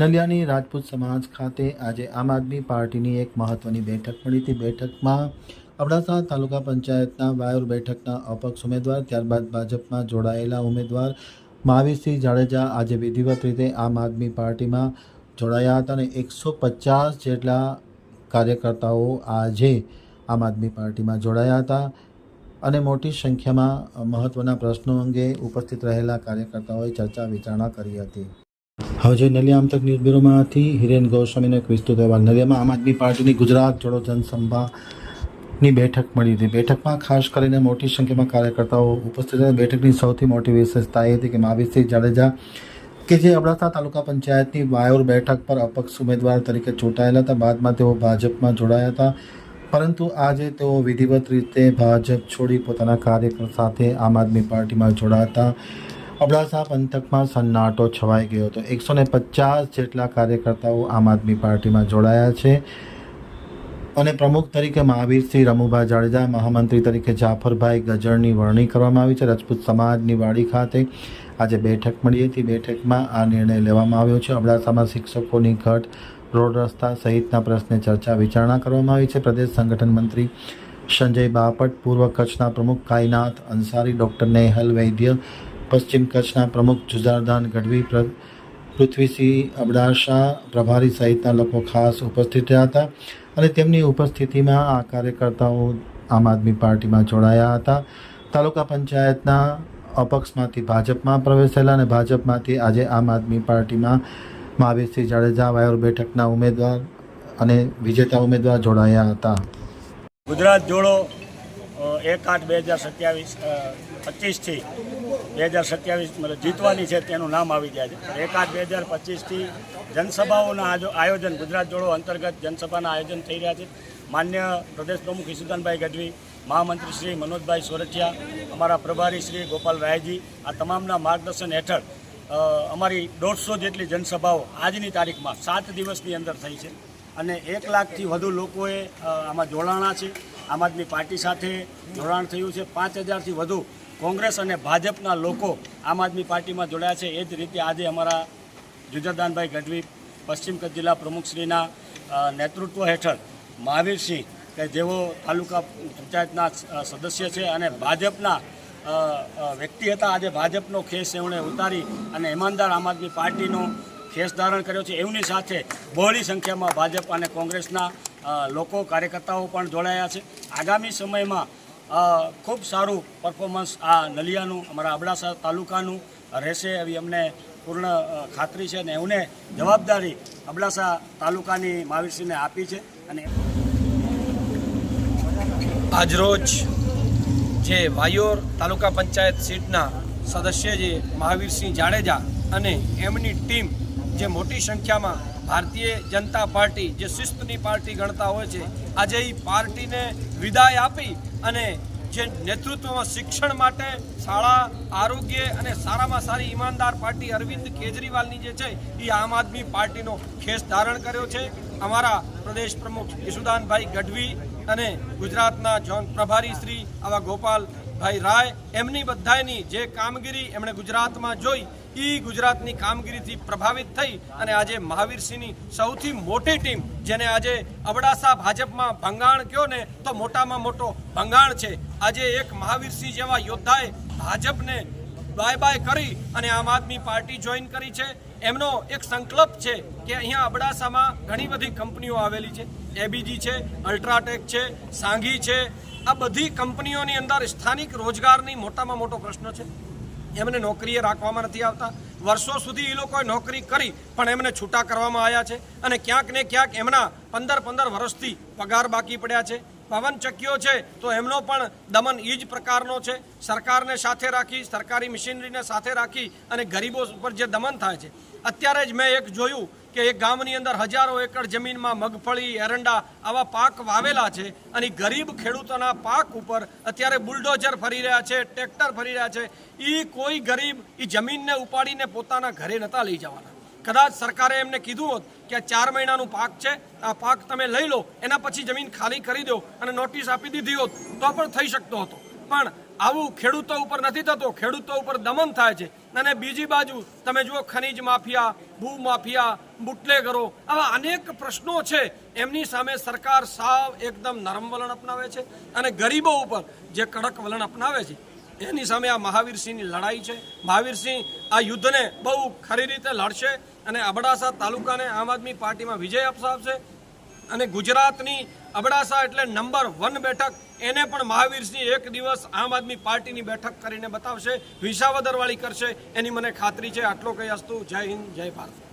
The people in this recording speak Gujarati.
નલિયાની રાજપૂત સમાજ ખાતે આજે આમ આદમી પાર્ટીની એક મહત્વની બેઠક મળી હતી. બેઠકમાં અબડાસા તાલુકા પંચાયતના વાયોર બેઠકના અપક્ષ ઉમેદવાર, ત્યારબાદ ભાજપમાં જોડાયેલા ઉમેદવાર મહાવીરસિંહ જાડેજા આજે વિધિવત રીતે આમ આદમી પાર્ટીમાં જોડાયા હતા અને એકસો પચાસ જેટલા કાર્યકર્તાઓ આજે આમ આદમી પાર્ટીમાં જોડાયા હતા અને મોટી સંખ્યામાં મહત્ત્વના પ્રશ્નો અંગે ઉપસ્થિત રહેલા કાર્યકર્તાઓએ ચર્ચા વિચારણા કરી હતી. હવે જોઈએ નલિયા આમતક ન્યૂઝ બ્યુરોમાંથી હિરેન ગોસ્વામીનો એક વિસ્તૃત અહેવાલ. નલિયામાં આમ આદમી પાર્ટીની ગુજરાત જોડો જનસભાની બેઠક મળી હતી. બેઠકમાં ખાસ કરીને મોટી સંખ્યામાં કાર્યકર્તાઓ ઉપસ્થિત હતા બેઠકની સૌથી મોટી વિશેષતા એ હતી કે મહાવીરસિંહ જાડેજા કે જે અબડાસા તાલુકા પંચાયતની વાયોર બેઠક પર અપક્ષ ઉમેદવાર તરીકે ચૂંટાયેલા હતા. બાદમાં તેઓ ભાજપમાં જોડાયા હતા. પરંતુ આજે તેઓ વિધિવત રીતે ભાજપ છોડી પોતાના કાર્યકર સાથે આમ આદમી પાર્ટીમાં જોડાતા અબડાસા પંથકમાં સન્નાટો છવાઈ ગયો હતો. એકસો ને પચાસ જેટલા કાર્યકર્તાઓ આમ આદમી પાર્ટીમાં જોડાયા છે. અને પ્રમુખ તરીકે મહાવીરસિંહ રમુભા જાડેજા, મહામંત્રી તરીકે જાફરભાઈ ગજરની વરણી કરવામાં આવી છે. રાજપૂત સમાજની વાડી ખાતે આજે બેઠક મળી હતી. બેઠકમાં આ નિર્ણય લેવામાં આવ્યો છે. અબડાસામાં શિક્ષકોની ઘટ, રોડ રસ્તા સહિતના પ્રશ્ને ચર્ચા વિચારણા કરવામાં આવી છે. પ્રદેશ સંગઠન મંત્રી સંજય બાપટ, પૂર્વ કચ્છના પ્રમુખ કાયનાથ અંસારી, ડૉક્ટર નેહલ વૈદ્ય પશ્ચિમ કચ્છના પ્રમુખ જુજારદાન ગઢવી પૃથ્વીસિંહ પૃથ્વીસિંહ શાહ પ્રભારી સહિતના લોકો ખાસ ઉપસ્થિત રહ્યા હતા અને તેમની ઉપસ્થિતિમાં આ કાર્યકર્તાઓ આમ આદમી પાર્ટીમાં જોડાયા હતા. તાલુકા પંચાયતના અપક્ષમાંથી ભાજપમાં પ્રવેશેલા અને ભાજપમાંથી આજે આમ આદમી પાર્ટીમાં મહાવીરસિંહ જાડેજા, વાયોર બેઠકના ઉમેદવાર અને વિજેતા ઉમેદવાર જોડાયા હતા. ગુજરાત જોડો એક આઠ બે હજાર સત્યાવીસ પચીસથી બે હજાર સત્યાવીસ મતલબ જીતવાની છે તેનું નામ આવી ગયા છે. એક આઠ બે હજાર પચીસથી જનસભાઓના આયોજન, ગુજરાત જોડો અંતર્ગત જનસભાના આયોજન થઈ રહ્યા છે. માન્ય પ્રદેશ પ્રમુખ ઈસુદાનભાઈ ગઢવી, મહામંત્રી શ્રી મનોજભાઈ સોરઠિયા, અમારા પ્રભારી શ્રી ગોપાલ રાયજી, આ તમામના માર્ગદર્શન હેઠળ અમારી દોઢસો જેટલી જનસભાઓ આજની તારીખમાં સાત દિવસની અંદર થઈ છે. અને એક લાખથી વધુ લોકોએ આમાં જોડાણા છે. આમ આદમી પાર્ટી સાથે જોડાણ થયું છે. પાંચ હજારથી વધુ કોંગ્રેસ અને ભાજપના લોકો આમ આદમી પાર્ટીમાં જોડાયા છે. એ જ રીતે આજે અમારા જુજરદાનભાઈ ગઢવી, પશ્ચિમ કચ્છ જિલ્લા પ્રમુખશ્રીના નેતૃત્વ હેઠળ મહાવીરસિંહ, કે જેઓ તાલુકા પંચાયતના સદસ્ય છે અને ભાજપના વ્યક્તિ હતા. આજે ભાજપનો ખેસ એમણે ઉતારી અને ઈમાનદાર આમ આદમી પાર્ટીનો ખેસ ધારણ કર્યો છે. એમની સાથે બહોળી સંખ્યામાં ભાજપ અને કોંગ્રેસના લોકો, કાર્યકર્તાઓ પણ જોડાયા છે. આગામી સમયમાં ખૂબ સારું પરફોર્મન્સ આ નલિયાનું, અમારા અબડાસા તાલુકાનું રહેશે એવી અમને પૂર્ણ ખાતરી છે અને એમને જવાબદારી અબડાસા તાલુકાની મહાવીરસિંહને આપી છે અને આજરોજ જે વાયોર તાલુકા પંચાયત સીટના સદસ્ય જે મહાવીરસિંહ જાડેજા અને એમની ટીમ જે મોટી સંખ્યામાં ભારતીય જનતા પાર્ટી જે શિસ્તની પાર્ટી ગણતા હોય છે, આજે એ પાર્ટીને વિદાય આપી અને જે નેતૃત્વમાં શિક્ષણ માટે શાળા, આરોગ્ય અને સારામાં સારી ઈમાનદાર પાર્ટી અરવિંદ કેજરીવાલની જે છે એ આમ આદમી પાર્ટીનો ખેસ ધારણ કર્યો છે. અમારા પ્રદેશ પ્રમુખ યશુદાનભાઈ ગઢવી અને ગુજરાતના જોન પ્રભારી શ્રી આવા ગોપાલભાઈ રાય, એમની બધાની જે કામગીરી એમણે ગુજરાતમાં જોઈ એ ગુજરાતની કામગીરીથી પ્રભાવિત થઈ અને આજે મહાવીરસિંહની સૌથી મોટી ટીમ, જેને આજે અબડાસા ભાજપમાં ભંગાણ કયો ને, તો મોટામાં મોટો ભંગાણ છે. આજે એક મહાવીરસિંહ જેવા યોદ્ધાએ ભાજપને બાય બાય કરી અને આમ આદમી પાર્ટી જોઈન કરી છે. એમનો એક સંકલ્પ છે કે અહીંયા અબડાસામાં ઘણી બધી કંપનીઓ આવેલી છે. એબીજી છે અલ્ટ્રાટેક છે સાંઘી છે. આ બધી કંપનીઓની અંદર સ્થાનિક રોજગારની મોટામાં મોટો પ્રશ્ન છે. એમને નોકરીએ રાખવામાં નથી આવતા. વર્ષો સુધી એ લોકોએ નોકરી કરી, પણ એમને છૂટા કરવામાં આવ્યા છે અને ક્યાંક ને ક્યાંક એમના પંદર પંદર વર્ષથી પગાર બાકી પડ્યા છે. પવન ચક્કીઓ છે તો એમનો પણ દમન એ જ પ્રકારનો છે. સરકારને સાથે રાખી, સરકારી મશીનરીને સાથે રાખી અને ગરીબો ઉપર જે દમન થાય છે. અત્યારે જ મેં એક જોયું કે એક ગામની અંદર હજારો એકર જમીનમાં મગફળી, એરંડા આવા પાક વાવેલા છે અને ગરીબ ખેડૂતોના પાક ઉપર અત્યારે બુલડોઝર ફરી રહ્યા છે, ટ્રેક્ટર ફરી રહ્યા છે. એ કોઈ ગરીબ એ જમીનને ઉપાડીને પોતાના ઘરે નહોતા લઈ જવાના. કદાચ સરકારે એમને કીધું હોત કે આ ચાર મહિનાનું પાક છે, આ પાક તમે લઈ લો, એના પછી જમીન ખાલી કરી દો અને નોટિસ આપી દીધી હોત તો પણ થઈ શકતો હતો. પણ આવું ખેડૂતો ઉપર નથી થતો. ખેડૂતો ઉપર દમન થાય છે. અને બીજી બાજુ તમે જુઓ, ખનીજ માફિયા ભૂ માફિયા, બુટલેગરો આવા અનેક પ્રશ્નો છે. એમની સામે સરકાર સાવ એકદમ નરમ વલણ અપનાવે છે અને ગરીબો ઉપર જે કડક વલણ અપનાવે છે, એની સામે આ મહાવીરસિંહની લડાઈ છે. મહાવીરસિંહ આ યુદ્ધને બહુ ખરી રીતે લડશે અને અબડાસા તાલુકાને આમ આદમી પાર્ટીમાં વિજય અપસાવશે અને ગુજરાતની અબડાસા એટલે નંબર વન બેઠક. એને પણ મહાવીરસિંહ એક દિવસ આમ આદમી પાર્ટીની બેઠક કરીને બતાવશે, વિસાવદરવાળી કરશે. એની મને ખાતરી છે. આટલો કહી અસ્તુ. જય હિન્દ, જય ભારત.